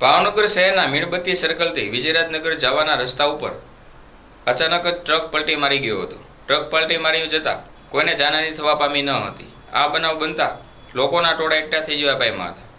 ભાવનગર શહેરના મીણબત્તી સર્કલથી વિજયરાજનગર જવાના રસ્તા ઉપર અચાનક જ ટ્રક પલટી મારી ગયો હતો. ટ્રક પલટી મારી જતા કોઈને જાનહાની થવા પામી ન હતી. આ બનાવ બનતા લોકોના ટોળા એકઠા થઈ જવા પામ્યા હતા.